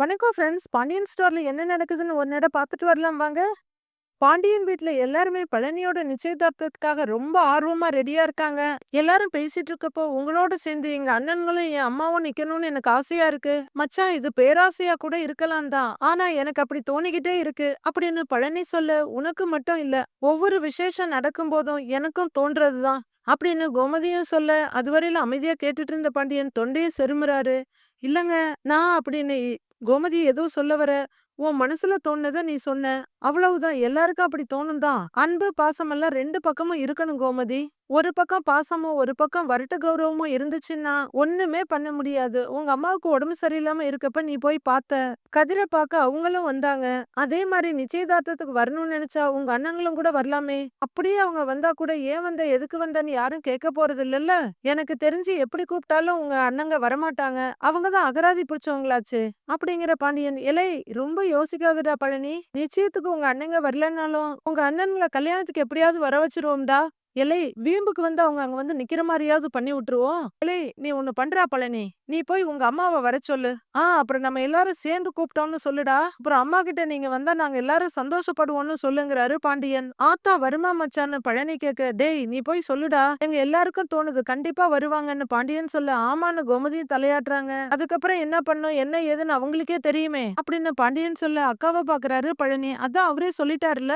வணக்கம் ஃப்ரெண்ட்ஸ். பாண்டியன் ஸ்டோரில் என்ன நடக்குதுன்னு ஒரு நட பார்த்துட்டு வரலாம் வாங்க. பாண்டியன் வீட்டில் எல்லாருமே பழனியோட நிச்சயதார்த்தத்துக்காக ரொம்ப ஆர்வமாக ரெடியாக இருக்காங்க. எல்லாரும் பேசிட்டு இருக்கப்போ, உங்களோட சேர்ந்து எங்கள் அண்ணன்களும், என் அம்மாவும் நிற்கணும்னு எனக்கு ஆசையாக இருக்கு. மச்சான் இது பேராசையா கூட இருக்கலாம் தான். ஆனால் எனக்கு அப்படி தோணிக்கிட்டே இருக்கு. அப்படின்னு பழனி சொல்ல, உனக்கு மட்டும் இல்லை ஒவ்வொரு விசேஷம் நடக்கும்போதும் எனக்கும் தோன்றது தான் அப்படின்னு கோமதியும் சொல்ல, அதுவரையிலும் அமைதியா கேட்டுட்டு இருந்த பாண்டியன் தொண்டையை செருமுறாரு. இல்லைங்க நான் அப்படின்னு கோமதி ஏதோ சொல்ல வர, உன் மனசுல தோணுனத நீ சொன்ன. அவ்வளவுதான். எல்லாருக்கும் அப்படி தோணும் தான். அன்பு, பாசமெல்லாம் ரெண்டு பக்கமும் இருக்கணும் கோமதி. ஒரு பக்கம் பாசமும், ஒரு பக்கம் வரட்டு கௌரவமும் இருந்துச்சுன்னா, ஒண்ணுமே பண்ண முடியாது. உங்க அம்மாவுக்கு உடம்பு சரியில்லாம இருக்கப்ப நீ போய் பார்த்த. கதிரை பார்க்க அவங்களும் வந்தாங்க. அதே மாதிரி நிச்சயதார்த்தத்துக்கு வரணும்னு நினைச்சா, உங்க அண்ணங்களும் கூட வரலாமே. அப்படியே அவங்க வந்தா கூட, ஏன் வந்த, எதுக்கு வந்தன்னு யாரும் கேட்க போறதில்லல்ல. எனக்கு தெரிஞ்சு எப்படி கூப்பிட்டாலும் உங்க அண்ணங்க வரமாட்டாங்க. அவங்க தான் அகராதி பிடிச்சவங்களாச்சு அப்படிங்கிற பாண்டியன், இலை ரொம்ப யோசிக்காதடா பழனி. நிச்சயத்துக்கு உங்க அண்ணங்க வரலனாலும் உங்க அண்ணன்கள கல்யாணத்துக்கு எப்படியாவது வர வச்சிருவோம்டா எலே வீம்புக்கு வந்து அவங்க அங்க வந்து நிக்கிற மாதிரியாவது பண்ணி விட்டுருவோம். எலே நீ ஒண்ணு பண்றா பழனி. நீ போய் உங்க அம்மாவை வரச் சொல்லு. ஆ அப்புறம் நம்ம எல்லாரும் சேர்ந்து கூப்பிட்டோம்னு சொல்லுடா. அப்புறம் அம்மா கிட்ட நீங்க வந்தா நாங்க எல்லாரும் சந்தோஷப்படுவோம்னு சொல்லுங்கிறாரு பாண்டியன். ஆத்தா வருமா மச்சான்னு பழனி கேட்க, டேய் நீ போய் சொல்லுடா. எங்க எல்லாருக்கும் தோணுது கண்டிப்பா வருவாங்கன்னு பாண்டியன் சொல்ல, ஆமான்னு கோமதியும் தலையாட்டுறாங்க. அதுக்கப்புறம் என்ன பண்ணும், என்ன ஏதுன்னு அவங்களுக்கே தெரியுமே. அப்படின்னு பாண்டியன் சொல்ல, அக்காவை பார்க்கறாரு பழனி. அதான் அவரே சொல்லிட்டாருல.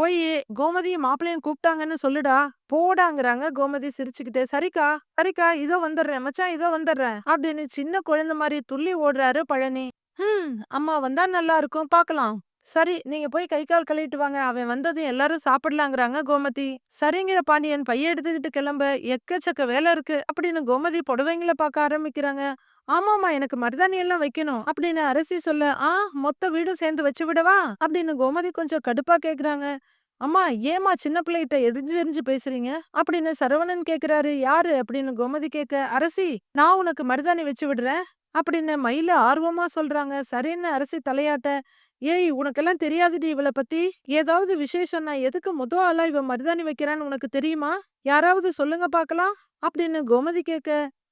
போய் கோமதியும் மாப்பிள்ளையும் கூப்பிட்டாங்கன்னு சொல்லுடா. போடாங்கிறாங்க கோமதி சிரிச்சுக்கிட்டே. சரிக்கா, சரிக்கா இதோ வந்துடுறேன். மச்சான் இதோ வந்துடுறேன். அப்படின்னு சின்ன குழந்தை மாதிரி துள்ளி ஓடுறாரு பழனி. ஹம் அம்மா வந்தா நல்லா இருக்கும் பாக்கலாம் சரி நீங்க போய் கை கால் கழுவிட்டு வாங்க. அவன் வந்ததும் எல்லாரும் சாப்பிடலாங்கிறாங்க கோமதி. சரிங்கிற பாண்டியன் பைய எடுத்துக்கிட்டு கிளம்ப, எக்கச்சக்க வேலை இருக்கு. அப்படின்னு கோமதி புடவைங்கள பார்க்க ஆரம்பிக்கிறாங்க. ஆமாமா எனக்கு மருதாணி எல்லாம் வைக்கணும். அப்படின்னு அரசி சொல்ல, ஆ மொத்த வீடும் சேர்ந்து வச்சு விடவா? அப்படின்னு கோமதி கொஞ்சம் கடுப்பா கேக்குறாங்க. அம்மா ஏம்மா சின்ன பிள்ளைகிட்ட எரிஞ்சு எரிஞ்சு பேசுறீங்க? அப்படின்னு சரவணன் கேக்குறாரு. யாரு? அப்படின்னு கோமதி கேட்க, அரசி நான் உனக்கு மருதாணி வச்சு விடுறேன். அப்படின்னு மயில ஆர்வமா சொல்றாங்க. சரின்னு அரசி தலையாட்ட, ஏய் உனக்கெல்லாம் தெரியாதுடி இவள பத்தி. ஏதாவது விசேஷம் நான் எதுக்கு மொத ஆளா இவ மருதாணி வைக்கிறான்னு உனக்கு தெரியுமா? யாராவது சொல்லுங்க பாக்கலாம் அப்படின்னு கோமதி கேட்க,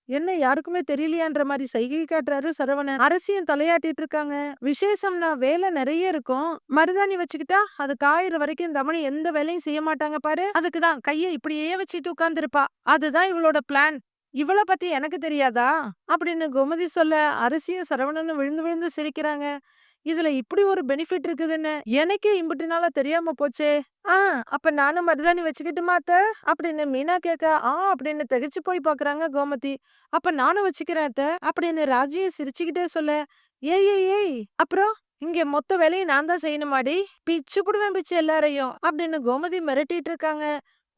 என்ன யாருக்குமே தெரியலையான்ற மாதிரி சைகை காட்டுறாரு சரவணன். அரசியும் தலையாட்டிட்டு இருக்காங்க. விசேஷம்னா வேலை நிறைய இருக்கும். மருதாணி வச்சுக்கிட்டா அது காயிற வரைக்கும் இந்த அம்மனி எந்த வேலையும் செய்ய மாட்டாங்க பாரு. அதுக்கு தான் இப்படியே வச்சுட்டு உட்கார்ந்துருப்பா அதுதான் இவளோட பிளான். இவள பத்தி எனக்கு தெரியாதா? அப்படின்னு கோமதி சொல்ல, அரசியும் சரவணனும் விழுந்து விழுந்து சிரிக்கிறாங்க. இதுல இப்படி ஒரு பெனிஃபிட் இருக்குதுன்னு எனக்கே இம்புட்டு நாளா தெரியாம போச்சே. ஆ அப்ப நானும் மருதாணி வச்சுக்கட்டுமா அத்த? அப்படின்னு மீனா கேட்க, ஆ அப்படின்னு திகைச்சு போய் பாக்குறாங்க கோமதி. அப்ப நானும் வச்சுக்கிறேன் அத்த. அப்படின்னு ராஜியும் சிரிச்சுக்கிட்டே சொல்ல, ஏய் ஏய் ஏய் அப்புறம் இங்க மொத்த வேலையும் நான் தான் செய்யணுமாடி? பிச்சு புடுவேன் பிச்சு எல்லாரையும். அப்படின்னு கோமதி மிரட்டிட்டு இருக்காங்க.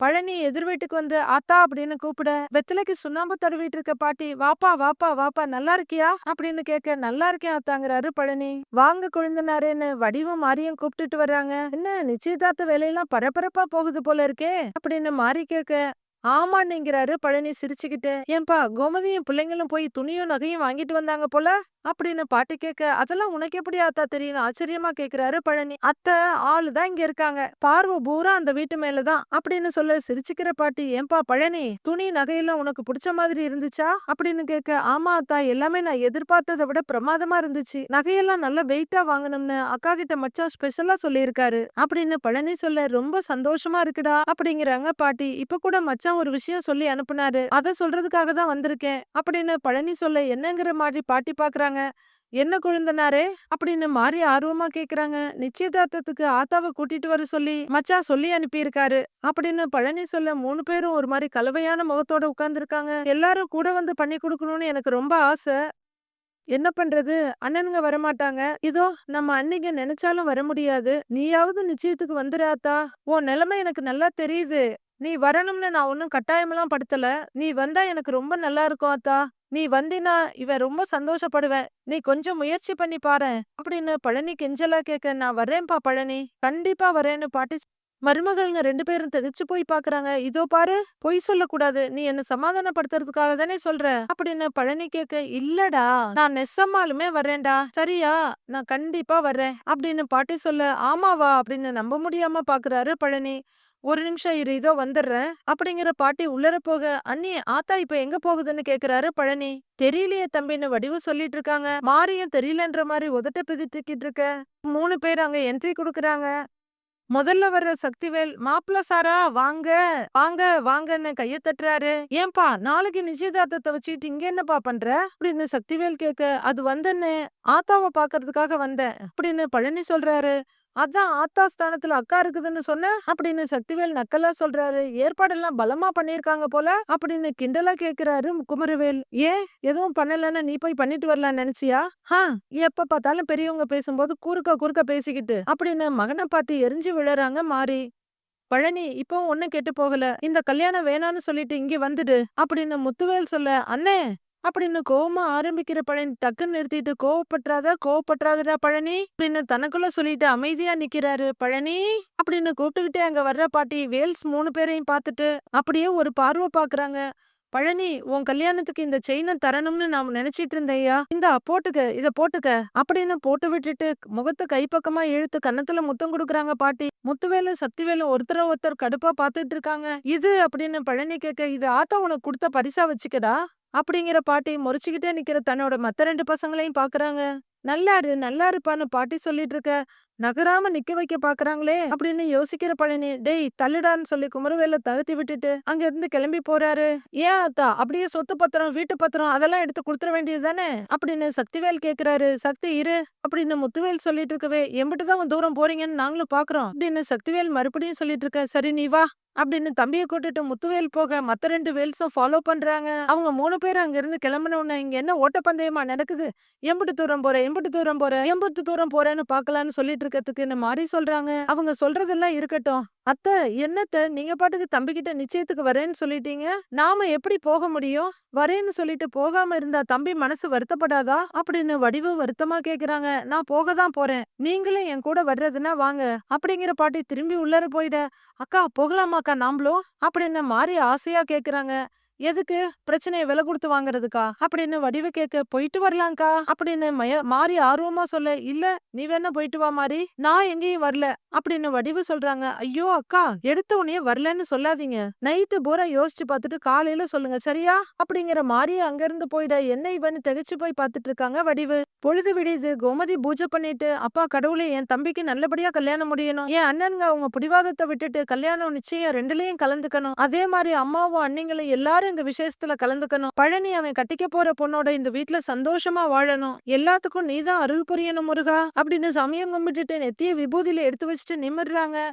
பழனி எதிர் வீட்டுக்கு வந்து ஆத்தா அப்படின்னு கூப்பிட, வெத்தலைக்கு சுண்ணாம்பு தடவிட்டு இருக்க பாட்டி, வாப்பா வாப்பா வாப்பா நல்லா இருக்கியா? அப்படின்னு கேட்க, நல்லா இருக்கேன் ஆத்தாங்கிறாரு பழனி. வாங்க கொழுந்தனாரேன்னு வடிவும் மாரியும் கூப்பிட்டுட்டு வர்றாங்க. என்ன நிச்சயதார்த்த வேலையெல்லாம் பரபரப்பா போகுது போல இருக்கே. அப்படின்னு மாறி கேட்க, ஆமான்னுங்கிறாரு பழனி சிரிச்சுக்கிட்டு. ஏன்பா கோமதியும் பிள்ளைங்களும் போய் துணியும் நகையும் வாங்கிட்டு வந்தாங்க போல? அப்படின்னு பாட்டி கேட்க, அதெல்லாம் உனக்கு எப்படி அத்தா தெரியும்? ஆச்சரியமா கேக்குறாரு பழனி. அத்தை ஆளு தான் இங்க இருக்காங்க. பார்வை பூரா அந்த வீட்டு மேலதான். அப்படின்னு சொல்ல சிரிச்சுக்கிற பாட்டி, ஏன்பா பழனி துணி நகையெல்லாம் உனக்கு பிடிச்ச மாதிரி இருந்துச்சா? அப்படின்னு கேட்க, ஆமா அத்தா எல்லாமே நான் எதிர்பார்த்ததை விட பிரமாதமா இருந்துச்சு. நகையெல்லாம் நல்லா வெயிட்டா வாங்கணும்னு அக்கா கிட்ட மச்சான் ஸ்பெஷலா சொல்லியிருக்காரு. அப்படின்னு பழனி சொல்ல ரொம்ப சந்தோஷமா இருக்குடா. அப்படிங்கிறாங்க பாட்டி. இப்ப கூட மச்சான் ஒரு விஷயம் சொல்லி அனுப்புனாரு. அதை சொல்றதுக்காக தான் வந்திருக்கேன். அப்படின்னு பழனி சொல்ல என்னங்கிற மாதிரி பாட்டி பாக்குறாங்க. என்ன குழந்தனாரே அப்படின்னு மாறி ஆர்வமா கேக்குறாங்க. நிச்சயதார்த்தத்துக்கு ஆத்தாவை கூட்டிட்டு வர சொல்லி மச்சா சொல்லி அனுப்பியிருக்காரு. அப்படின்னு பழனி சொல்ல மூணு பேரும் ஒரு மாதிரி கலவையான முகத்தோட உட்கார்ந்துருக்காங்க. எல்லாரும் கூட வந்து பண்ணி கொடுக்கணும்னு எனக்கு ரொம்ப ஆசை. என்ன பண்றது? அண்ணனுங்க வரமாட்டாங்க. இதோ நம்ம அன்னைக்கு நினைச்சாலும் வர முடியாது. நீயாவது நிச்சயத்துக்கு வந்துரு ஆத்தா. உன் நிலைமை எனக்கு நல்லா தெரியுது. நீ வரணும்னு நான் ஒன்றும் கட்டாயமெல்லாம் படுத்தல. நீ வந்தா எனக்கு ரொம்ப நல்லா இருக்கும் அத்தா நீ வந்தினா இவன் ரொம்ப சந்தோஷப்படுவேன். நீ கொஞ்சம் முயற்சி பண்ணி பாரு அப்படின்னு பழனி கெஞ்சலா கேட்க, நான் வரேன்பா பழனி. கண்டிப்பா வரேன்னு பாட்டி மருமகள்ங்க ரெண்டு பேரும் தெகிச்சு போய் பாக்குறாங்க இதோ பாரு பொய் சொல்லக்கூடாது. நீ என்ன சமாதானப்படுத்துறதுக்காக தானே சொல்ற? அப்படின்னு பழனி கேட்க, இல்லடா நான் நெசமாலுமே வரேன்டா. சரியா? நான் கண்டிப்பா வர்றேன். அப்படின்னு பாட்டி சொல்ல, ஆமாவா? அப்படின்னு நம்ப முடியாம பாக்குறாரு பழனி. ஒரு நிமிஷம் இரு இதோ வந்துடுறேன். அப்படிங்கிற பாட்டி உள்ளர போக அண்ணி ஆத்தா இப்ப எங்க போகுதுன்னு கேக்குறாரு பழனி. தெரியலையே தம்பின்னு வடிவு சொல்லிட்டு இருக்காங்க. மாரியும் தெரியலன்ற மாதிரி உதட்ட பிதிட்டுக்கிட்டு இருக்க. மூணு பேர் அங்க என்ட்ரி கொடுக்குறாங்க. முதல்ல வர்ற சக்திவேல் மாப்பிள்ள சாரா வாங்க வாங்க வாங்கன்னு கைய தட்டுறாரு. ஏன்பா நாளைக்கு நிச்சயதார்த்தத்தை வச்சுக்கிட்டு இங்க என்னப்பா பண்ற? அப்படின்னு சக்திவேல் கேட்க அது வந்தேன்னு ஆத்தாவை பாக்குறதுக்காக வந்தேன் அப்படின்னு பழனி சொல்றாரு. அதான் ஆத்தா ஸ்தானத்துல அக்கா இருக்குதுன்னு சொன்ன அப்படின்னு சக்திவேல் நக்கலா சொல்றாரு. ஏற்பாடெல்லாம் பலமா பண்ணிருக்காங்க போல அப்படின்னு கிண்டலா கேக்குறாரு குமரவேல். ஏன்? எதுவும் பண்ணலன்னு நீ போய் பண்ணிட்டு வரலாம் நினைச்சியா? ஹா எப்ப பார்த்தாலும் பெரியவங்க பேசும்போது குறுக்க குறுக்க பேசிக்கிட்டு அப்படின்னு மகனை பார்த்து எரிஞ்சு விழறாங்க மாறி பழனி இப்போ ஒன்னும் கெட்டு போகல. இந்த கல்யாணம் வேணான்னு சொல்லிட்டு இங்க வந்துடு அப்படின்னு முத்துவேல் சொல்ல அண்ணே அப்படின்னு கோவமா ஆரம்பிக்கிற பழனி டக்குன்னு நிறுத்திட்டு கோவப்பட்டுறாத கோவப்பற்றாதடா பழனி அப்படின்னு தனக்குள்ள சொல்லிட்டு அமைதியா நிக்கிறாரு பழனி. அப்படின்னு கூப்பிட்டுக்கிட்டே அங்க வர்ற பாட்டி வேல்ஸ் மூணு பேரையும் பார்த்துட்டு அப்படியே ஒரு பார்வை பாக்குறாங்க. பழனி உன் கல்யாணத்துக்கு இந்த செயினை தரணும்னு நான் நினைச்சிட்டு இருந்தேயா இந்த போட்டுக்க இத போட்டுக்க அப்படின்னு போட்டு விட்டுட்டு முகத்தை கைப்பக்கமா இழுத்து கன்னத்துல முத்தம் கொடுக்குறாங்க பாட்டி. முத்துவேலு சக்திவேலு ஒருத்தர ஒருத்தர் கடுப்பா பாத்துட்டு இருக்காங்க. இது அப்படின்னு பழனி கேட்க இது ஆத்தா உனக்கு கொடுத்த பரிசா வச்சுக்கடா. அப்படிங்கிற பாட்டி முறைச்சுக்கிட்டே நிக்கிற தன்னோட மத்த ரெண்டு பசங்களையும் பாக்குறாங்க. நல்லாரு நல்லா இருப்பான்னு பாட்டி சொல்லிட்டு இருக்க. நகராம நிக்க வைக்க பாக்குறாங்களே அப்படின்னு யோசிக்கிற பழனி டேய் தள்ளுடான்னு சொல்லி குமரவேல தகுத்தி விட்டுட்டு அங்க இருந்து கிளம்பி போறாரு. ஏன் அத்தா? அப்படியே சொத்து பத்திரம் வீட்டு பத்திரம் அதெல்லாம் எடுத்து கொடுத்துட வேண்டியது தானே? அப்படின்னு சக்திவேல் கேக்குறாரு. சக்தி இரு அப்படின்னு முத்துவேல் சொல்லிட்டு இருக்கவே எம்பிட்டுதான் தூரம் போறீங்கன்னு நாங்களும் பாக்குறோம் அப்படின்னு சக்திவேல் மறுபடியும் சொல்லிட்டு இருக்க சரி நீ வா அப்படின்னு தம்பியை கூட்டிட்டு முத்துவேல் போக மத்த ரெண்டு வேல்ஸும் ஃபாலோ பண்றாங்க. அவங்க மூணு பேர் அங்க இருந்து கிளம்பின இங்க என்ன ஓட்டப்பந்தயமா நடக்குது? எம்பிட்டு தூரம் போற எம்பிட்டு தூரம் போற எம்பிட்டு தூரம் போறேன்னு பாக்கலான்னு சொல்லிட்டு இருக்கிறதுக்கு இந்த மாதிரி சொல்றாங்க. அவங்க சொல்றதெல்லாம் இருக்கட்டும். அத்த என்னத்த? நீங்க பாட்டுக்கு தம்பி கிட்ட நிச்சயத்துக்கு வரேன்னு சொல்லிட்டீங்க. நாம எப்படி போக முடியும்? வரேன்னு சொல்லிட்டு போகாம இருந்தா தம்பி மனசு வருத்தப்படாதா? அப்படின்னு வடிவு வருத்தமா கேக்குறாங்க. நான் போக தான் போறேன். நீங்களும் என் கூட வர்றதுன்னா வாங்க. அப்படிங்கிற பாட்டி திரும்பி உள்ளர போயிட அக்கா போகலாமாக்கா நாமளும் அப்படின்னு மாறி ஆசையா கேக்குறாங்க. எதுக்கு? பிரச்சனையை விலை கொடுத்து வாங்குறதுக்கா? அப்படின்னு வடிவு கேட்க போயிட்டு வரலாம்க்கா அப்படின்னு மய மாறி ஆர்வமா சொல்ல இல்ல நீ வேணா போயிட்டு வா மாறி நான் எங்கேயும் வரல அப்படின்னு வடிவு சொல்றாங்க. ஐயோ அக்கா எடுத்த உடனே வரலன்னு சொல்லாதீங்க. நைட்டு பூரா யோசிச்சு பார்த்துட்டு காலையில சொல்லுங்க சரியா? அப்படிங்கிற மாறி அங்க இருந்து போயிட என்ன இவன்னு திகைச்சு போய் பார்த்துட்டு இருக்காங்க வடிவு? பொழுது விடியுது கோமதி பூஜை பண்ணிட்டு அப்பா கடவுளே என் தம்பிக்கு நல்லபடியா கல்யாணம் முடியணும். என் அண்ணனுங்க அவங்க பிடிவாதத்தை விட்டுட்டு கல்யாணம் நிச்சயம் ரெண்டுலயும் கலந்துக்கணும். அதே மாதிரி அம்மாவும் அண்ணிங்களும் எல்லாரும் இந்த விஷயத்துல கலந்துக்கணும். பழனி அவன் கட்டிக்க போற பொண்ணோட இந்த வீட்டுல சந்தோஷமா வாழணும். எல்லாத்துக்கும் நீதான் அருள் புரியணும் முருகா. அப்படின்னு சமயம் கும்பிட்டுட்டு நெத்திய விபூதியில எடுத்து வச்சுட்டு நிமிடுறாங்க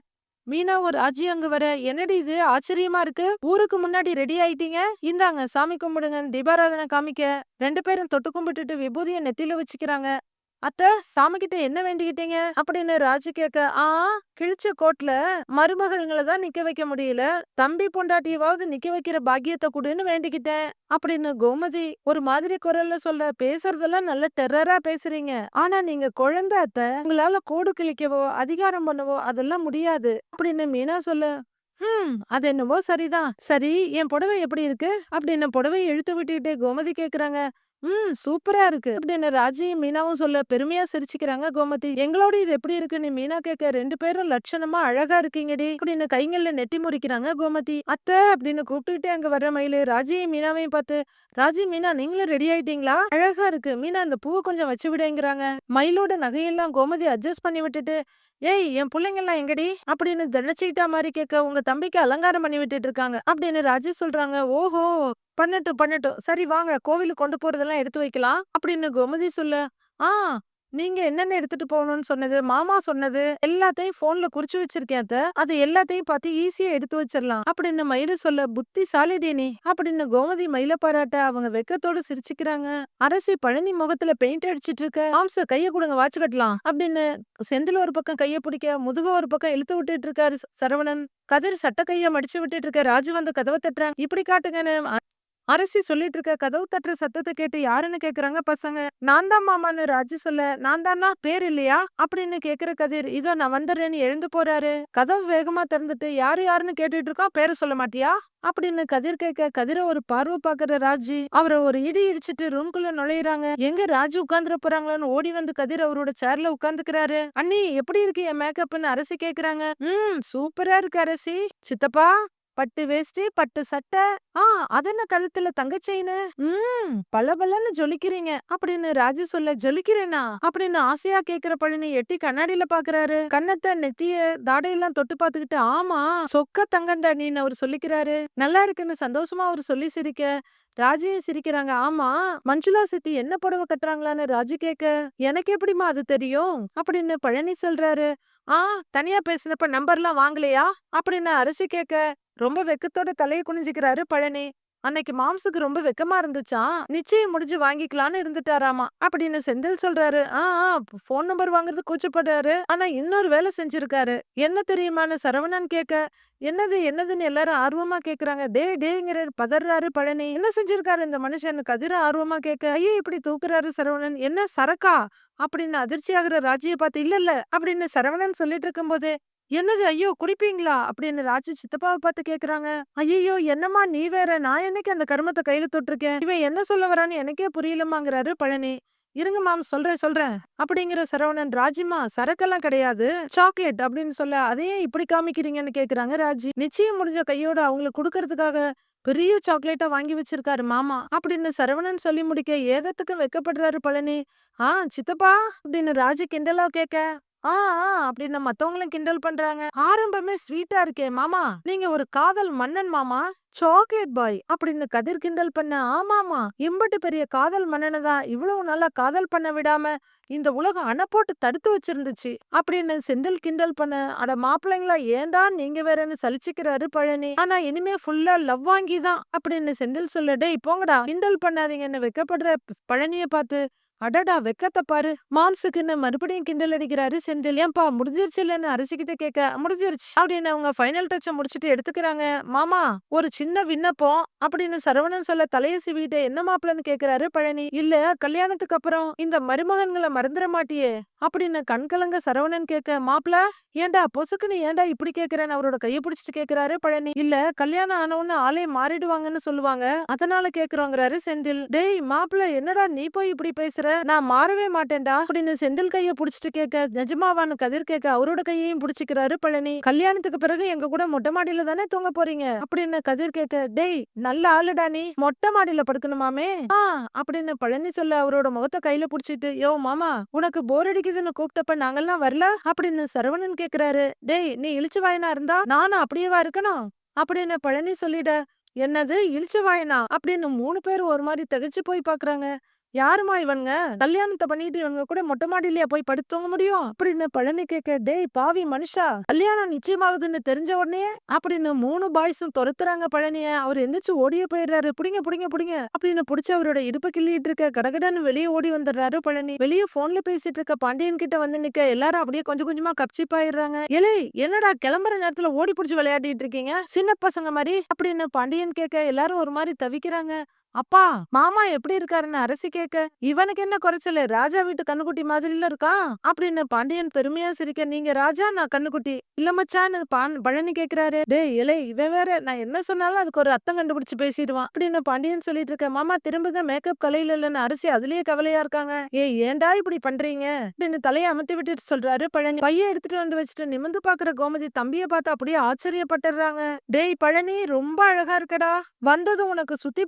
மீனா ஒரு ஆஜி அங்க வர என்னடி இது? ஆச்சரியமா இருக்கு. ஊருக்கு முன்னாடி ரெடி ஆயிட்டீங்க? இந்தாங்க சாமி கும்பிடுங்க தீபாராதனை காமிக்க. ரெண்டு பேரும் தொட்டு கும்பிட்டுட்டு விபூதிய நெத்தியில வச்சுக்கிறாங்க. அத்த சாமி கிட்ட என்ன வேண்டிக்கிட்டீங்க? அப்படின்னு ராஜு கேட்க ஆ கிழிச்ச கோட்ல மருமகள்களை தான் நிக்க வைக்க முடியல. தம்பி பொண்டாட்டியவாவது நிக்க வைக்கிற பாக்கியத்தை கொடுன்னு வேண்டிக்கிட்டேன். அப்படின்னு கோமதி ஒரு மாதிரி குரல்ல சொல்ல பேசுறதெல்லாம் நல்ல டெரரா பேசுறீங்க. ஆனா நீங்க குழந்தை அத்த உங்களால கோடு கிழிக்கவோ அதிகாரம் பண்ணவோ அதெல்லாம் முடியாது. அப்படின்னு மீனா சொல்ல ஹம் அது என்னவோ சரிதான். சரி என் புடவை எப்படி இருக்கு? அப்படின்னு புடவை இழுத்து விட்டுக்கிட்டே கோமதி கேக்குறாங்க ம் சூப்பரா இருக்கு. அப்படின்னு ராஜியும் மீனாவும் சொல்ல பெருமையா சிரிச்சுக்கிறாங்க கோமதி. எங்களோட இது எப்படி இருக்குன்னு மீனா கேட்க ரெண்டு பேரும் லட்சணமா அழகா இருக்கீங்கடி அப்படின்னு கைங்கள்ல நெட்டி முறிக்கிறாங்க கோமதி. அத்தை அப்படின்னு கூப்பிட்டுக்கிட்டே அங்க வர்ற மயிலு ராஜியும் மீனாவையும் பார்த்து ராஜி மீனா நீங்களும் ரெடி ஆயிட்டீங்களா? அழகா இருக்கு. மீனா இந்த பூவை கொஞ்சம் வச்சு விடுங்கிறாங்க. மயிலோட நகையெல்லாம் கோமதி அட்ஜஸ்ட் பண்ணி விட்டுட்டு ஏய் என் பிள்ளைங்கெல்லாம் எங்கடி? அப்படின்னு தினச்சிக்கிட்டா மாதிரி கேட்க உங்க தம்பிக்கு அலங்காரம் பண்ணி விட்டுட்டு இருக்காங்க அப்படின்னு ராஜி சொல்றாங்க. ஓஹோ பண்ணட்டும் பண்ணட்டும். சரி வாங்க கோவிலுக்கு கொண்டு போறதெல்லாம் எடுத்து வைக்கலாம் அப்படின்னு கோமதி சொல்ல ஆ நீங்க என்னென்ன எடுத்துட்டு போகணும்னு சொன்னது மாமா சொன்னது எல்லாத்தையும் போன்ல குறிச்சு வச்சிருக்கேன் அத்த. அது எல்லாத்தையும் பார்த்து ஈஸியா எடுத்து வச்சிடலாம். அப்படின்னு மயில சொல்ல புத்தி சாலிடேனி அப்படின்னு கோமதி மயில பாராட்ட அவங்க வெக்கத்தோட சிரிச்சுக்கிறாங்க. அரசி பழனி முகத்துல பெயிண்ட் அடிச்சிட்டு இருக்க. மாம்ச கைய கொடுங்க வாட்ச் கட்டலாம் அப்படின்னு செந்தில் ஒரு பக்கம் கைய பிடிக்க முதுக ஒரு பக்கம் இழுத்து விட்டுட்டு இருக்காரு சரவணன். கதிர் சட்ட கைய மடிச்சு விட்டுட்டு இருக்க ராஜு வந்து கதவை தட்டுறாங்க. இப்படி காட்டுங்கன்னு அரசி சொல்லிட்டு இருக்க கதவு தட்டுற சத்தத்தை கேட்டு யாருன்னு கேக்குறாங்க பசங்க. நான் தான் மாமான்னு ராஜு சொல்ல நான் தானா? பேர் இல்லையா? அப்படின்னு கேக்குற கதிர் இதோ நான் வந்துடுறேன்னு எழுந்து போறாரு. கதவு வேகமா திறந்துட்டு யாரு யாருன்னு கேட்டுட்டு இருக்கோம் பேரை சொல்ல மாட்டியா? அப்படின்னு கதிர் கேட்க கதிர ஒரு பார்வை பாக்குற ராஜி அவரை ஒரு இடி இடிச்சிட்டு ரூம்குள்ள நுழையிறாங்க. எங்க ராஜு உட்கார்ந்துட போறாங்களோன்னு ஓடி வந்து கதிர் அவரோட சேர்ல உட்கார்ந்துக்கிறாரு. அண்ணி எப்படி இருக்கு என் மேக்கப்னு அரசி கேக்குறாங்க. ம் சூப்பரா இருக்கு அரசி. சித்தப்பா பட்டு வேஷ்டி பட்டு சட்டை. ஆ அதென்ன கழுத்துல தங்க உம் ம் பளபளன்னு ஜொலிக்கிறீங்க. அப்படின்னு ராஜு சொல்ல ஜொலிக்கிறேனா? அப்படின்னு ஆசையா கேக்குற பழனி எட்டி கண்ணாடியில பாக்குறாரு. கண்ணத்தை நெத்திய தாடையெல்லாம் தொட்டு பாத்துக்கிட்டு ஆமா சொக்க தங்கண்டா நீன்னு அவர் சொல்லிக்கிறாரு. நல்லா இருக்குன்னு சந்தோஷமா அவர் சொல்லி சிரிக்க. ராஜியும் சிரிக்கிறாங்க. ஆமா மஞ்சுளா சித்தி என்ன புடவை கட்டுறாங்களான்னு ராஜு கேக்க. எனக்கு எப்படிமா அது தெரியும்? அப்படின்னு பழனி சொல்றாரு. ஆ தனியா பேசினப்ப நம்பர்லாம் வாங்கலையா? அப்படின்னு அரிசி கேக்க. ரொம்ப வெக்கத்தோட தலையை குனிஞ்சுக்கிறாரு பழனி. அன்னைக்கு மாம்சுக்கு ரொம்ப வெக்கமா இருந்துச்சா? நிச்சயம் முடிஞ்சு வாங்கிக்கலாம்னு இருந்துட்டாராமா? அப்படின்னு செந்தில் சொல்றாரு. ஆ போன் நம்பர் வாங்குறது கூச்சப்படுறாரு. ஆனா இன்னொரு வேலை செஞ்சிருக்காரு. என்ன தெரியுமான்னு சரவணன் கேட்க என்னது என்னதுன்னு எல்லாரும் ஆர்வமா கேக்குறாங்க. டே டேங்கிற பதறாரு பழனி. என்ன செஞ்சிருக்காரு இந்த மனுஷன்? கதிர ஆர்வமா கேட்க ஐயே இப்படி தூக்குறாரு சரவணன். என்ன சரக்கா? அப்படின்னு அதிர்ச்சி ஆகுற ராஜிய பார்த்து இல்ல இல்ல அப்படின்னு சரவணன் சொல்லிட்டு இருக்கும்போது என்னது? ஐயோ! குடிப்பீங்களா? அப்படின்னு ராஜி சித்தப்பாவை பார்த்து கேக்குறாங்க. ஐயோ என்னம்மா நீ வேற? நான் என்னைக்கு அந்த கருமத்தை கையில தொட்டிருக்கேன்? இவன் என்ன சொல்ல வரான்னு எனக்கே புரியலமாங்கிறாரு பழனி. இருங்க மாம் சொல்றேன் சொல்றேன். அப்படிங்கிற சரவணன் ராஜிமா சரக்கெல்லாம் கிடையாது. சாக்லேட் அப்படின்னு சொல்ல அதையே இப்படி காமிக்கிறீங்கன்னு கேக்குறாங்க ராஜி. நிச்சயம் முடிஞ்ச கையோட அவங்களுக்கு கொடுக்கறதுக்காக பெரிய சாக்லேட்டா வாங்கி வச்சிருக்காரு மாமா அப்படின்னு சரவணன் சொல்லி முடிக்க ஏகத்துக்கும் வெக்கப்படுறாரு பழனி. ஆ சித்தப்பா! அப்படின்னு ராஜி கிண்டலா கேக்க. ஆ ஆ அப்படின்னு மத்தவங்களும் கிண்டல் பண்றாங்க. ஆரம்பமே ஸ்வீட்டா இருக்கே மாமா. நீங்க ஒரு காதல் மன்னன் மாமா. சாக்லேட் பாய் அப்படின்னு கதிர் கிண்டல் பண்ண ஆமாமா. இம்பட்டு பெரிய காதல் மன்னனை தான் இவ்வளவு நல்லா காதல் பண்ண விடாம இந்த உலகம் அணை போட்டு தடுத்து வச்சிருந்துச்சு அப்படின்னு செந்தில் கிண்டல் பண்ண அட மாப்பிள்ளைங்களா ஏன்டா நீங்க வேறன்னு சலிச்சுக்கிறாரு பழனி. ஆனா இனிமே ஃபுல்லா லவ் வாங்கி தான் அப்படின்னு செந்தில் சொல்ல டேய் போங்கடா. கிண்டல் பண்ணாதீங்கன்னு வைக்கப்படுற பழனிய பார்த்து அடடா! வெக்கத்தை பாரு. மாம்சுக்குன்னு மறுபடியும் கிண்டல் அடிக்கிறாரு செந்தில். ஏன்பா முடிஞ்சிருச்சு இல்லன்னு அரிசிக்கிட்ட கேட்க முடிஞ்சிருச்சு. அப்படின்னு அவங்க ஃபைனல் டச்ச முடிச்சிட்டு எடுத்துக்கிறாங்க. மாமா ஒரு சின்ன விண்ணப்பம். அப்படின்னு சரவணன் சொல்ல தலையை சீவிக்கிட்டு என்ன மாப்பிளன்னு கேக்குறாரு பழனி? இல்ல கல்யாணத்துக்கு அப்புறம் இந்த மருமகன்களை மறந்துட மாட்டியே. அப்படின்னு கண்கலங்க சரவணன் கேட்க மாப்பிள ஏண்டா பொசுக்குன்னு ஏண்டா இப்படி கேக்குறேன்னு அவரோட கையை பிடிச்சிட்டு கேக்குறாரு பழனி? இல்ல கல்யாணம் ஆனவன்னு ஆளே மாறிடுவாங்கன்னு சொல்லுவாங்க. அதனால கேக்குறோங்கிறாரு செந்தில். டேய் மாப்பிள என்னடா நீ போய் இப்படி பேசுற? நான் மாறவே மாட்டேன்டா. அப்படின்னு செந்தில் கைய புடிச்சிட்டு கேட்க நிஜமாவான்னு கதிர் கேட்க அவரோட கையையும் புடிச்சுக்கிறாரு பழனி. கல்யாணத்துக்கு பிறகு எங்க கூட மொட்டை மாடியில தானே தூங்க போறீங்க? அப்படின்னு கதிர் கேட்க டேய் நல்ல ஆளுடா நீ. மொட்டை மாடியில படுக்கணுமாமே? ஆ அப்படின்னு பழனி சொல்ல அவரோட முகத்தை கையில புடிச்சிட்டு யோ மாமா உனக்கு போர் அடிக்குதுன்னு கூப்பிட்டப்ப நாங்கெல்லாம் வரல? அப்படின்னு சரவணன் கேக்குறாரு டேய் நீ இழிச்சு வாயனா இருந்தா நானும் அப்படியேவா இருக்கணும்? அப்படின்னு பழனி சொல்லிட என்னது இழிச்சு வாயனா? அப்படின்னு மூணு பேர் ஒரு மாதிரி தகச்சு போய் பாக்குறாங்க. யாருமா இவனுங்க? கல்யாணத்தை பண்ணிட்டு இவங்க கூட மொட்டை மாடியிலேயே போய் படுத்தவங்க முடியும்? அப்படின்னு பழனி கேட்க டேய் பாவி மனுஷா கல்யாணம் நிச்சயமாகுதுன்னு தெரிஞ்ச உடனே அப்படின்னு மூணு பாய்ஸும் துரத்துறாங்க பழனிய. அவர் எந்திரிச்சு ஓடிய போயிடுறாரு. புடிங்க புடிங்க புடிங்க அப்படின்னு புடிச்சு அவரோட இடுப்பு கிள்ளிட்டு இருக்க கடகடன்னு வெளியே ஓடி வந்துடுறாரு பழனி. வெளியே போன்ல பேசிட்டு இருக்க பாண்டியன் கிட்ட வந்து நிக்க எல்லாரும் அப்படியே கொஞ்சம் கொஞ்சமா கப்சிப்பாயிடுறாங்க. எலே என்னடா கிளம்புற நேரத்துல ஓடி புடிச்சு விளையாடிட்டு இருக்கீங்க? சின்ன பசங்க மாதிரி அப்படின்னு பாண்டியன் கேட்க எல்லாரும் ஒரு மாதிரி தவிக்கிறாங்க. அப்பா மாமா எப்படி இருக்காருன்னு அரசி கேட்க இவனுக்கு என்ன குறைச்சல? ராஜா வீட்டு கண்ணுக்குட்டி மாதிரில இருக்கான் அப்படின்னு பாண்டியன் பெருமையா சிரிக்க நீங்க ராஜா நான் கண்ணுக்குட்டி. இல்ல மச்சான்னு பான் பழனி கேக்குறாரு. டேய் இலை இவன் வேற நான் என்ன சொன்னாலும் அதுக்கு ஒரு அர்த்தம் கண்டுபிடிச்சு பேசிடுவான். அப்படின்னு பாண்டியன் சொல்லிட்டு இருக்க மாமா திரும்புங்க மேக்கப் கலையில இல்லன்னு அரசி அதுலயே கவலையா இருக்காங்க. ஏ ஏன்டா இப்படி பண்றீங்க? அப்படின்னு தலையை அமர்த்தி விட்டுட்டு சொல்றாரு பழனி. பைய எடுத்துட்டு வந்து வச்சுட்டு நிமிந்து பாக்குற கோமதி தம்பிய பார்த்து அப்படியே ஆச்சரியப்பட்டுறாங்க. டேய் பழனி ரொம்ப அழகா இருக்கடா. வந்ததும் உனக்கு சுத்தி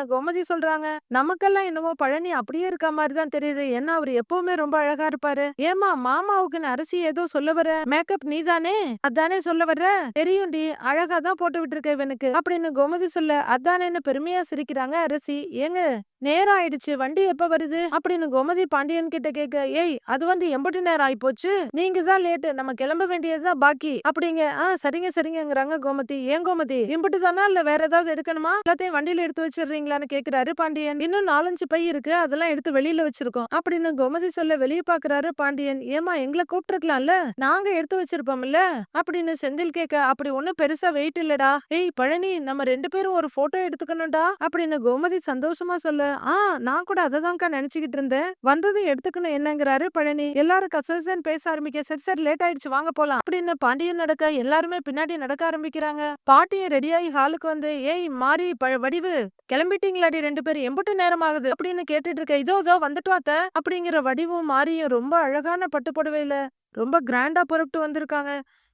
போடணும்டான்னு கோமதி சொல்றாங்க. நமக்கெல்லாம் என்னமோ பழனி அப்படியே இருக்க மாதிரி தான் தெரியுது. ஏன்னா அவர் எப்பவுமே ரொம்ப அழகா இருப்பாரு. ஏமா மாமாவுக்குன்னு அரசி ஏதோ சொல்ல வர மேக்கப் நீ தானே அதானே சொல்ல வர்ற? தெரியும்டி அழகா தான் போட்டு விட்டுருக்க இவனுக்கு. அப்படின்னு கோமதி சொல்ல அதானேன்னு பெருமையா சிரிக்கிறாங்க அரசி. ஏங்க நேரம் ஆயிடுச்சு. வண்டி எப்ப வருது? அப்படின்னு கோமதி பாண்டியன் கிட்ட கேட்க ஏய் அது வந்து எம்பட்டு நேரம் ஆயிப்போச்சு நீங்க தான் லேட்டு. நம்ம கிளம்ப வேண்டியதுதான் பாக்கி. அப்படிங்க ஆ சரிங்க சரிங்கங்கிறாங்க கோமதி. ஏன் கோமதி? இம்பட்டு தானா? இல்ல வேற ஏதாவது எடுக்கணுமா? எல்லாத்தையும் வண்டியில எடுத்து வச்சிடுறீங்களான்னு கேக்குறாரு. பாண்டியன் இன்னும் நாலஞ்சு பை இருக்கு. அதெல்லாம் எடுத்து வெளியில வச்சிருக்கோம். அப்படின்னு கோமதி சொல்ல வெளிய பாக்குறாரு. பாண்டியன் ஏமா எங்களை கூப்பிட்டுருக்கலாம்ல? நாங்க எடுத்து வச்சிருப்போம்ல? அப்படின்னு செந்தில் கேட்க அப்படி ஒண்ணும் பெருசா வெயிட் இல்லடா. ஏய் பழனி நம்ம ரெண்டு பேரும் ஒரு போட்டோ எடுத்துக்கணும்டா. அப்படின்னு கோமதி சந்தோஷமா சொல்ல ஆ நான் கூட அததான்க்கா நினைச்சுக்கிட்டு இருந்தேன். வந்ததும் எடுத்துக்கணும் என்னங்கிறாரு பழனி. எல்லாரும் கசகசன்னு பேச ஆரம்பிக்க சரி சரி லேட் ஆயிடுச்சு வாங்க போலாம். அப்படின்னு பாண்டியன் நடக்க எல்லாருமே பின்னாடி நடக்க ஆரம்பிக்கிறாங்க. பாட்டியும் ரெடியாகி ஹாலுக்கு வந்து ஏய் மாறி வடிவு கிளம்பி கிளம்பிட்டீங்களாடி ரெண்டு பேரும்? எம்புட்டு நேரம் ஆகுது அப்படின்னு கேட்டுட்டு இருக்க இதோ இதோ வந்துட்டோம் அத்த. அப்படிங்கிற வடிவும் மாறியும் ரொம்ப அழகான பட்டு புடவையில ரொம்ப கிராண்டா புறப்பட்டு வந்திருக்காங்க.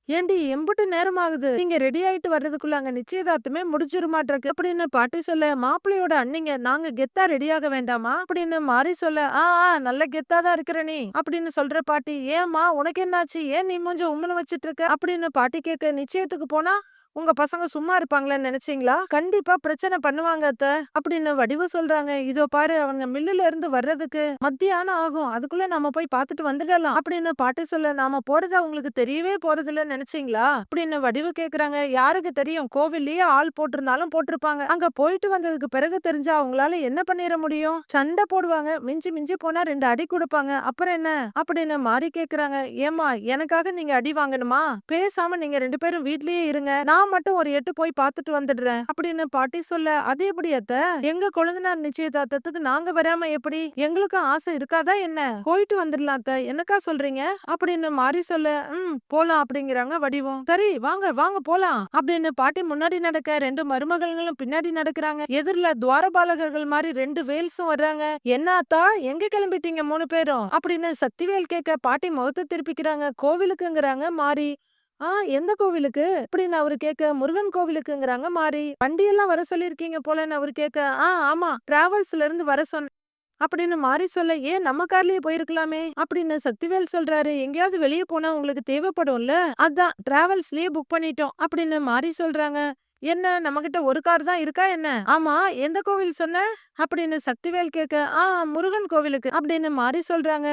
ஏண்டி எம்பட்டு நேரம் ஆகுது நீங்க ரெடி ஆயிட்டு வர்றதுக்குள்ள அங்க நிச்சயதார்த்தமே முடிச்சிருமாட்டிருக்கு அப்படின்னு பாட்டி சொல்ல மாப்பிள்ளையோட அண்ணிங்க நாங்க கெத்தா ரெடி ஆக வேண்டாமா? அப்படின்னு மாறி சொல்ல ஆ ஆ, நல்ல கெத்தா தான் இருக்கிற நீ. அப்படின்னு சொல்ற பாட்டி ஏம்மா உனக்கு என்னாச்சு? ஏன் நீ மூஞ்ச உம்முன்னு வச்சிட்டு இருக்க அப்படின்னு பாட்டி கேட்க நிச்சயத்துக்கு போனா உங்க பசங்க சும்மா இருப்பாங்களேன்னு நினைச்சீங்களா? கண்டிப்பா பிரச்சனை பண்ணுவாங்க அத்த. அப்படின்னு வடிவு சொல்றாங்க. இதோ பாரு அவங்க மில்லுல இருந்து வர்றதுக்கு மத்தியானம் ஆகும். அதுக்குள்ள நம்ம போய் பார்த்துட்டு வந்துடலாம். அப்படின்னு பாட்டி சொல்ல நாம போறதா அவங்களுக்கு தெரியவே போறது இல்ல நினைச்சீங்களா? அப்படின்னு வடிவு கேக்குறாங்க. யாருக்கு தெரியும்? கோவில்லயே ஆள் போட்டிருந்தாலும் போட்டிருப்பாங்க. அங்க போயிட்டு வந்ததுக்கு பிறகு தெரிஞ்சா அவங்களால என்ன பண்ணிட முடியும்? சண்டை போடுவாங்க. மிஞ்சி மிஞ்சி போனா ரெண்டு அடி கொடுப்பாங்க. அப்புறம் என்ன? அப்படின்னு மாறி கேக்குறாங்க. ஏமா எனக்காக நீங்க அடி வாங்கணுமா? பேசாம நீங்க ரெண்டு பேரும் வீட்லயே இருங்க. நான் மட்டும் ஒரு எட்டு போய் பார்த்துட்டு வந்துடுறேன். அப்படின்னு பாட்டி சொல்ல அது எப்படி அத்த? எங்க கொழுந்தனார் நிச்சயதார்த்தத்துக்கு நாங்க வராம எப்படி? எங்களுக்கும் ஆசை இருக்காதா என்ன? போயிட்டு வந்துடலாம் அத்த. என்னக்கா சொல்றீங்க? அப்படின்னு மாறி சொல்ல ம் போலாம் அப்படிங்கிறாங்க வடிவம். சரி வாங்க வாங்க போலாம் அப்படின்னு பாட்டி முன்னாடி நடக்க ரெண்டு மருமகள்களும் பின்னாடி நடக்கிறாங்க. எதிரில துவாரபாலகர்கள் மாதிரி ரெண்டு வேல்ஸும் வர்றாங்க. என்ன அத்தா? எங்க கிளம்பிட்டீங்க மூணு பேரும்? அப்படின்னு சக்திவேல் கேட்க பாட்டி முகத்தை திருப்பிக்கிறாங்க. கோவிலுக்குங்கிறாங்க மாறி. ஆ எந்த கோவிலுக்கு? அப்படின்னு அவரு கேட்க முருகன் கோவிலுக்குங்கிறாங்க மாறி. வண்டியெல்லாம் வர சொல்லியிருக்கீங்க போலன்னு அவரு கேட்க ஆ ஆமா டிராவல்ஸ்ல இருந்து வர சொன்ன அப்படின்னு மாறி சொல்ல ஏன் நம்ம கார்லயே போயிருக்கலாமே? அப்படின்னு சக்திவேல் சொல்றாரு. எங்கேயாவது வெளியே போனா உங்களுக்கு தேவைப்படும்ல? அதான் டிராவல்ஸ்லயே புக் பண்ணிட்டோம் அப்படின்னு மாறி சொல்றாங்க. என்ன நம்ம கிட்ட ஒரு கார் தான் இருக்கா என்ன? ஆமா எந்த கோவில் சொன்ன? அப்படின்னு சக்திவேல் கேட்க ஆ முருகன் கோவிலுக்கு அப்படின்னு மாறி சொல்றாங்க.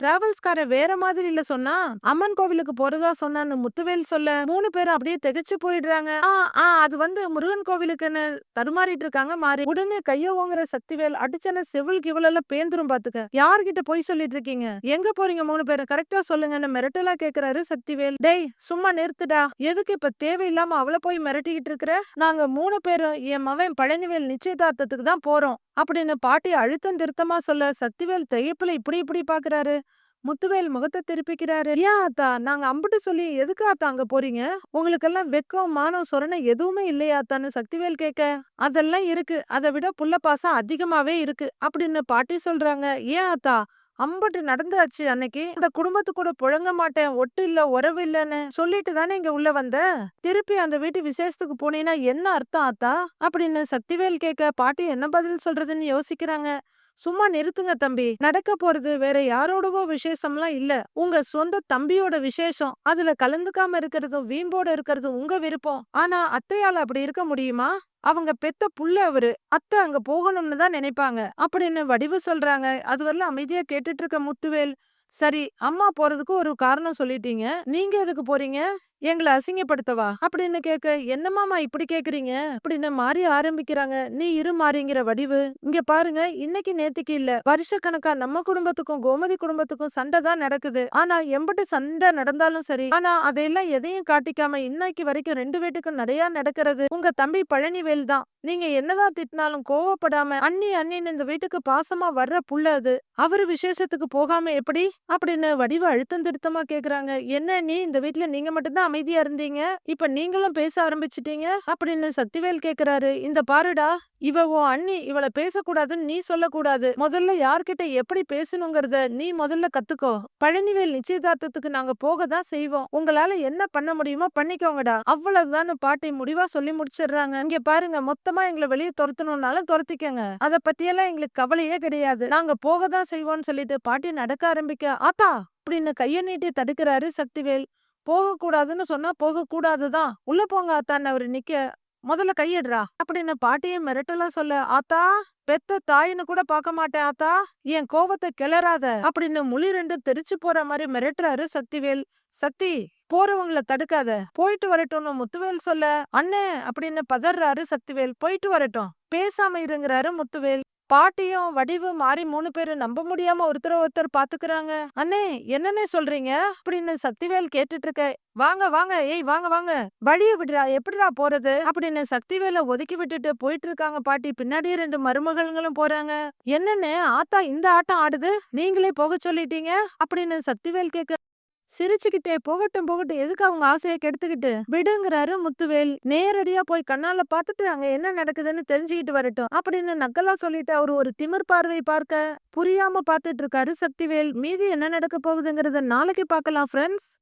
டிராவல்ஸ்காரன் வேற மாதிரி இல்ல சொன்னா அம்மன் கோவிலுக்கு போறதா சொன்னான்னு முத்துவேல் சொல்ல மூணு பேரும் அப்படியே திகைச்சு போயிடுறாங்க. ஆ ஆ அது வந்து முருகன் கோவிலுக்குன்னு தருமாறிட்டு இருக்காங்க மாறி. உடனே கைய ஓங்குற சக்திவேல் அடிச்சன செவில் கிவல் எல்லாம் பேந்துரும் பாத்துக்க. யார்கிட்ட போய் சொல்லிட்டு இருக்கீங்க? எங்க போறீங்க மூணு பேரும்? கரெக்டா சொல்லுங்கன்னு மிரட்டலா கேக்குறாரு சக்திவேல். டேய் சும்மா நிறுத்துடா. எதுக்கு இப்ப தேவையில்லாம அவள போய் மிரட்டிக்கிட்டு இருக்கிற? நாங்க மூணு பேரும் என் மவன் பழனிவேல் நிச்சயதார்த்தத்துக்கு தான் போறோம் அப்படின்னு பாட்டி அழுத்தம் திருத்தமா சொல்ல சக்திவேல் தையப்புல இப்படி இப்படி பாக்குறாரு. முத்துவேல் முகத்தை திருப்பிக்கிறாரு. ஏன் ஆத்தா? நாங்க அம்புட்டு சொல்லி எதுக்கு ஆத்தா அங்க போறீங்க? உங்களுக்கெல்லாம் வெக்கம் மானம் சொரணை எதுவுமே இல்லையாத்தான்னு சக்திவேல் கேட்க. அதெல்லாம் இருக்கு. அதை விட புள்ள பாசம் அதிகமாவே இருக்கு அப்படின்னு பாட்டி சொல்றாங்க. ஏன் ஆத்தா? அம்பட்டு நடந்தாச்சு அன்னைக்கு. அந்த குடும்பத்து கூட புழங்க மாட்டேன். ஒட்டு இல்ல உறவு இல்லன்னு சொல்லிட்டு தானே இங்க உள்ள வந்த? திருப்பி அந்த வீட்டு விசேஷத்துக்கு போனீங்கன்னா என்ன அர்த்தம் ஆத்தா? அப்படின்னு சக்திவேல் கேட்க. பாட்டி என்ன பதில் சொல்றதுன்னு யோசிக்கிறாங்க. சும்மா நிறுத்துங்க தம்பி. நடக்க போறது வேற யாரோடவோ விசேஷம்லாம் இல்ல. உங்க சொந்த தம்பியோட விசேஷம். அதுல கலந்துக்காம இருக்கிறதும் வீம்போட இருக்கிறதும் உங்க விருப்பம். ஆனா அத்தையால அப்படி இருக்க முடியுமா? அவங்க பெத்த புள்ள அவரு. அத்தை அங்க போகணும்னு தான் நினைப்பாங்க. அப்படின்னு வடிவு சொல்றாங்க. அது வரல அமைதியா கேட்டுட்டு இருக்க முத்துவேல். சரி அம்மா போறதுக்கு ஒரு காரணம் சொல்லிட்டீங்க. நீங்க எதுக்கு போறீங்க? எங்களை அசிங்கப்படுத்தவா? அப்படின்னு கேட்க என்னமாமா இப்படி கேக்குறீங்க? அப்படின்னு மாறி ஆரம்பிக்கிறாங்க? நீ இரு மாறிங்கிற வடிவு. இங்க பாருங்க இன்னைக்கு நேத்துக்கு இல்ல. வருஷ கணக்கா நம்ம குடும்பத்துக்கும் கோமதி குடும்பத்துக்கும் சண்டை தான் நடக்குது. ஆனா எம்பிட்டு சண்டை நடந்தாலும் சரி ஆனா அதையெல்லாம் எதையும் காட்டிக்காம இன்னைக்கு வரைக்கும் ரெண்டு வீட்டுக்கும் நிறைய நடக்கிறது உங்க தம்பி பழனிவேல் தான். நீங்க என்னதான் திட்டினாலும் கோவப்படாம அண்ணி அண்ணின்னு இந்த வீட்டுக்கு பாசமா வர்ற புள்ள அது. அவரு விசேஷத்துக்கு போகாம எப்படி? அப்படின்னு வடிவ அழுத்தம் திருத்தமா கேக்குறாங்க. என்ன நீ இந்த வீட்டுல நீங்க மட்டும்தான் அமைதியா இருந்தீங்க? இப்ப நீங்களும் பேச ஆரம்பிச்சிட்டீங்க? அப்படின்னு சக்திவேல் கேக்குறாரு. இந்த பாருடா இவ உன் அண்ணி இவளை பேசக்கூடாதுன்னு நீ சொல்லக்கூடாது. முதல்ல யார்கிட்ட எப்படி பேசணுங்கிறத நீ முதல்ல கத்துக்கோ. பழனிவேல் நிச்சயதார்த்தத்துக்கு நாங்க போக தான் செய்வோம். உங்களால என்ன பண்ண முடியுமோ பண்ணிக்கோங்கடா. அவ்வளவுதான் பாட்டி முடிவா சொல்லி முடிச்சிடுறாங்க. இங்க பாருங்க மொத்தமா எங்களை வெளியே துரத்தணும்னாலும் துரத்திக்கங்க. அத பத்தியெல்லாம் எங்களுக்கு கவலையே கிடையாது. நாங்க போக தான் செய்வோம்னு சொல்லிட்டு பாட்டி நடக்க ஆரம்பிக்க ஆத்தா! அப்படின்னு கையை நீட்டி தடுக்கிறாரு சக்திவேல். போகக்கூடாதுன்னு சொன்னா போகக்கூடாதுதான் உள்ள போங்க ஆத்தான்னு அவரு நிக்க. முதல்ல கையிடுறா. அப்படின்னு பாட்டியை மிரட்டலா சொல்ல ஆத்தா பெத்த தாயின்னு கூட பார்க்க மாட்டேன் ஆத்தா. என் கோவத்தை கிளறாத. அப்படின்னு முழி ரெண்டு தெரிச்சு போற மாதிரி மிரட்டுறாரு சக்திவேல். சக்தி போறவங்கள தடுக்காத. போயிட்டு வரட்டும்னு முத்துவேல் சொல்ல அண்ணே அப்படின்னு பதறாரு சக்திவேல். போயிட்டு வரட்டும். பேசாம இருங்கிறாரு முத்துவேல். பாட்டியும் வடிவு மாறி மூணு பேரும் நம்ப முடியாம ஒருத்தர் ஒருத்தர் பாத்துக்கிறாங்க. அண்ணே என்னன்னே சொல்றீங்க? அப்படின்னு சக்திவேல் கேட்டுட்டு இருக்க வாங்க வாங்க ஏய் வாங்க வாங்க வழிய விடுறா எப்படிடா போறது? அப்படின்னு சக்திவேல ஒதுக்கி விட்டுட்டு போயிட்டு இருக்காங்க பாட்டி. பின்னாடியே ரெண்டு மருமகள்களும் போறாங்க. என்னன்னு ஆத்தா இந்த ஆட்டம் ஆடுது? நீங்களே போக சொல்லிட்டீங்க? அப்படின்னு சக்திவேல் கேட்க சிரிச்சுக்கிட்டே போகட்டும் போகட்டும். எதுக்கு அவங்க ஆசையை கெடுத்துக்கிட்டு? விடுங்கிறாரு முத்துவேல். நேரடியா போய் கண்ணால பார்த்துட்டு அங்க என்ன நடக்குதுன்னு தெரிஞ்சுக்கிட்டு வரட்டும். அப்படின்னு நக்கலா சொல்லிட்டு அவரு ஒரு திமிர் பார்வை பார்க்க புரியாம பார்த்துட்டு இருக்காரு சக்திவேல். மீதி என்ன நடக்க போகுதுங்கறத நாளைக்கு பார்க்கலாம் ஃப்ரெண்ட்ஸ்